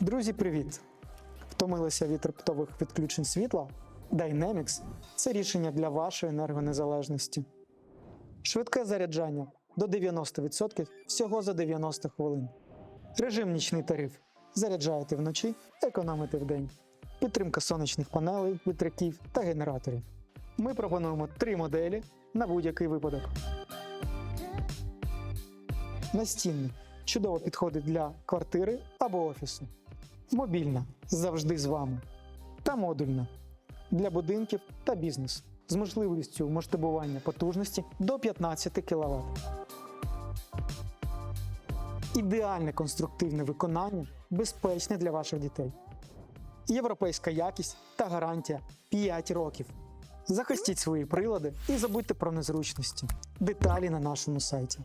Друзі, привіт! Втомилися від раптових відключень світла? Dynamics – це рішення для вашої енергонезалежності. Швидке заряджання до 90% всього за 90 хвилин. Режим нічний тариф. Заряджаєте вночі, економите вдень. Підтримка сонячних панелей, вітряків та генераторів. Ми пропонуємо три моделі на будь-який випадок. Настінний чудово підходить для квартири або офісу. Мобільна завжди з вами. Та модульна для будинків та бізнесу з можливістю масштабування потужності до 15 кВт. Ідеальне конструктивне виконання, безпечне для ваших дітей. Європейська якість та гарантія 5 років. Захистіть свої прилади і забудьте про незручності. Деталі на нашому сайті.